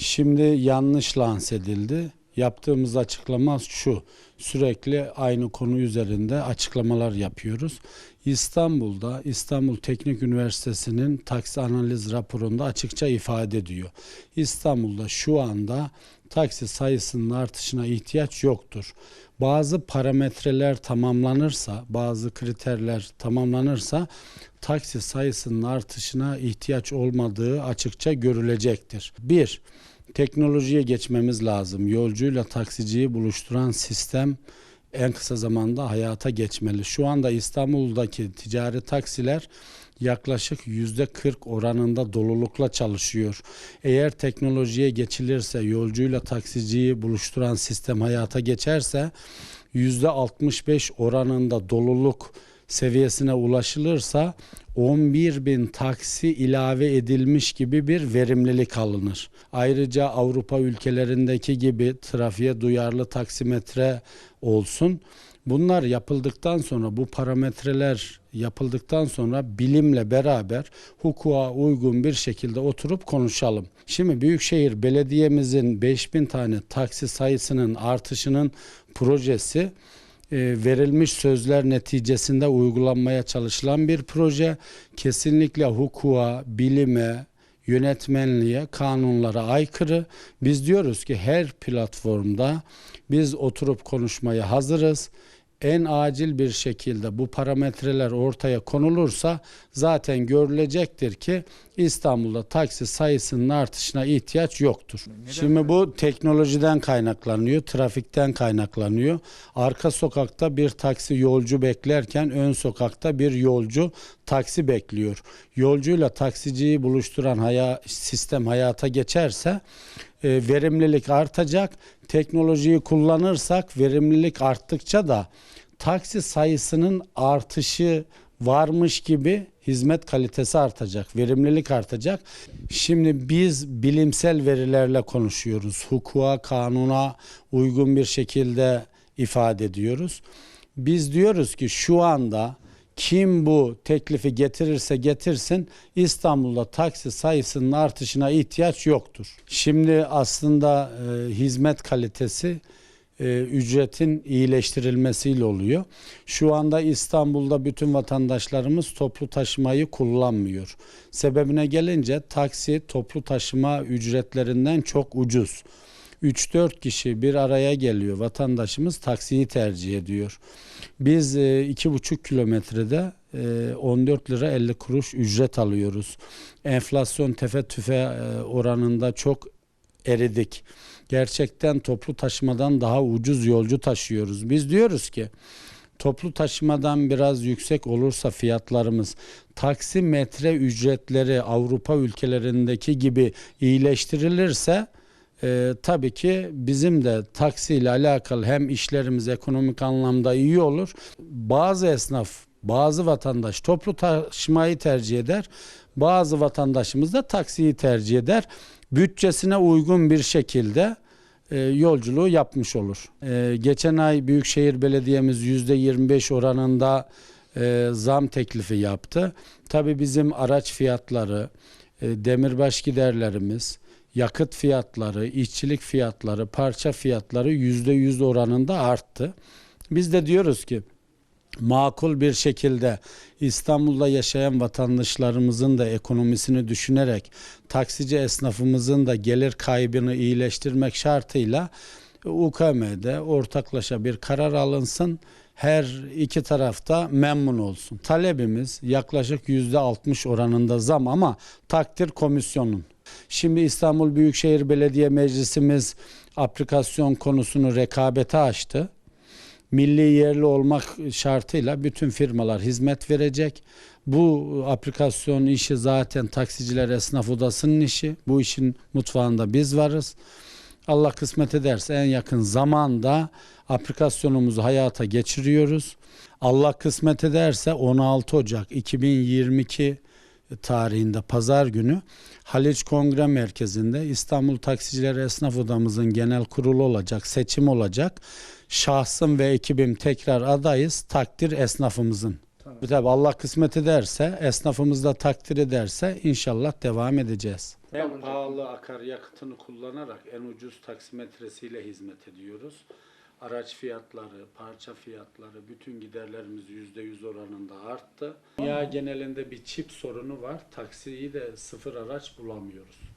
Şimdi yanlış lanse edildi. Yaptığımız açıklama şu. Sürekli aynı konu üzerinde açıklamalar yapıyoruz. İstanbul'da İstanbul Teknik Üniversitesi'nin taksi analiz raporunda açıkça ifade ediyor. İstanbul'da şu anda taksi sayısının artışına ihtiyaç yoktur. Bazı parametreler tamamlanırsa, bazı kriterler tamamlanırsa taksi sayısının artışına ihtiyaç olmadığı açıkça görülecektir. 1. Teknolojiye geçmemiz lazım. Yolcuyla taksiciyi buluşturan sistem en kısa zamanda hayata geçmeli. Şu anda İstanbul'daki ticari taksiler yaklaşık yüzde 40 oranında dolulukla çalışıyor. Eğer teknolojiye geçilirse, yolcuyla taksiciyi buluşturan sistem hayata geçerse yüzde 65 oranında doluluk seviyesine ulaşılırsa 11 bin taksi ilave edilmiş gibi bir verimlilik alınır. Ayrıca Avrupa ülkelerindeki gibi trafiğe duyarlı taksimetre olsun. Bunlar yapıldıktan sonra bu parametreler yapıldıktan sonra bilimle beraber hukuka uygun bir şekilde oturup konuşalım. Şimdi Büyükşehir Belediye'mizin 5000 tane taksi sayısının artışının projesi e, verilmiş sözler neticesinde uygulanmaya çalışılan bir proje. Kesinlikle hukuka, bilime, yönetmenliğe, kanunlara aykırı. Biz diyoruz ki her platformda biz oturup konuşmaya hazırız. En acil bir şekilde bu parametreler ortaya konulursa zaten görülecektir ki İstanbul'da taksi sayısının artışına ihtiyaç yoktur. Şimdi bu teknolojiden kaynaklanıyor, trafikten kaynaklanıyor. Arka sokakta bir taksi yolcu beklerken ön sokakta bir yolcu taksi bekliyor. Yolcuyla taksiciyi buluşturan haya, sistem hayata geçerse verimlilik artacak. Teknolojiyi kullanırsak verimlilik arttıkça da taksi sayısının artışı varmış gibi hizmet kalitesi artacak, verimlilik artacak. Şimdi biz bilimsel verilerle konuşuyoruz. Hukuka, kanuna uygun bir şekilde ifade ediyoruz. Biz diyoruz ki şu anda kim bu teklifi getirirse getirsin İstanbul'da taksi sayısının artışına ihtiyaç yoktur. Şimdi aslında e, hizmet kalitesi e, ücretin iyileştirilmesiyle oluyor. Şu anda İstanbul'da bütün vatandaşlarımız toplu taşımayı kullanmıyor. Sebebine gelince taksi toplu taşıma ücretlerinden çok ucuz. 3-4 kişi bir araya geliyor. Vatandaşımız taksiyi tercih ediyor. Biz e, 2,5 kilometrede e, 14 lira 50 kuruş ücret alıyoruz. Enflasyon tefe tüfe e, oranında çok eridik. Gerçekten toplu taşımadan daha ucuz yolcu taşıyoruz. Biz diyoruz ki toplu taşımadan biraz yüksek olursa fiyatlarımız taksimetre ücretleri Avrupa ülkelerindeki gibi iyileştirilirse e, tabii ki bizim de taksiyle alakalı hem işlerimiz ekonomik anlamda iyi olur. Bazı esnaf, bazı vatandaş toplu taşımayı tercih eder. Bazı vatandaşımız da taksiyi tercih eder. Bütçesine uygun bir şekilde e, yolculuğu yapmış olur. E, geçen ay Büyükşehir Belediye'miz %25 oranında e, zam teklifi yaptı. Tabii bizim araç fiyatları, e, demirbaş giderlerimiz, yakıt fiyatları, işçilik fiyatları, parça fiyatları yüzde yüz oranında arttı. Biz de diyoruz ki makul bir şekilde İstanbul'da yaşayan vatandaşlarımızın da ekonomisini düşünerek taksici esnafımızın da gelir kaybını iyileştirmek şartıyla UKM'de ortaklaşa bir karar alınsın. Her iki tarafta memnun olsun. Talebimiz yaklaşık yüzde 60 oranında zam ama takdir komisyonun. Şimdi İstanbul Büyükşehir Belediye Meclisimiz aplikasyon konusunu rekabete açtı. Milli yerli olmak şartıyla bütün firmalar hizmet verecek. Bu aplikasyon işi zaten taksiciler esnaf odasının işi. Bu işin mutfağında biz varız. Allah kısmet ederse en yakın zamanda aplikasyonumuzu hayata geçiriyoruz. Allah kısmet ederse 16 Ocak 2022 tarihinde pazar günü Haliç Kongre Merkezi'nde İstanbul Taksiciler Esnaf Odamızın genel kurulu olacak, seçim olacak. Şahsım ve ekibim tekrar adayız, takdir esnafımızın. Tabii tabii Allah kısmet ederse, esnafımız da takdir ederse inşallah devam edeceğiz. En pahalı akaryakıtını kullanarak en ucuz taksimetresiyle hizmet ediyoruz. Araç fiyatları, parça fiyatları, bütün giderlerimiz %100 oranında arttı. Dünya genelinde bir çip sorunu var. Taksiyi de sıfır araç bulamıyoruz.